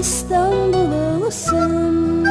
içinde İstanbul olsun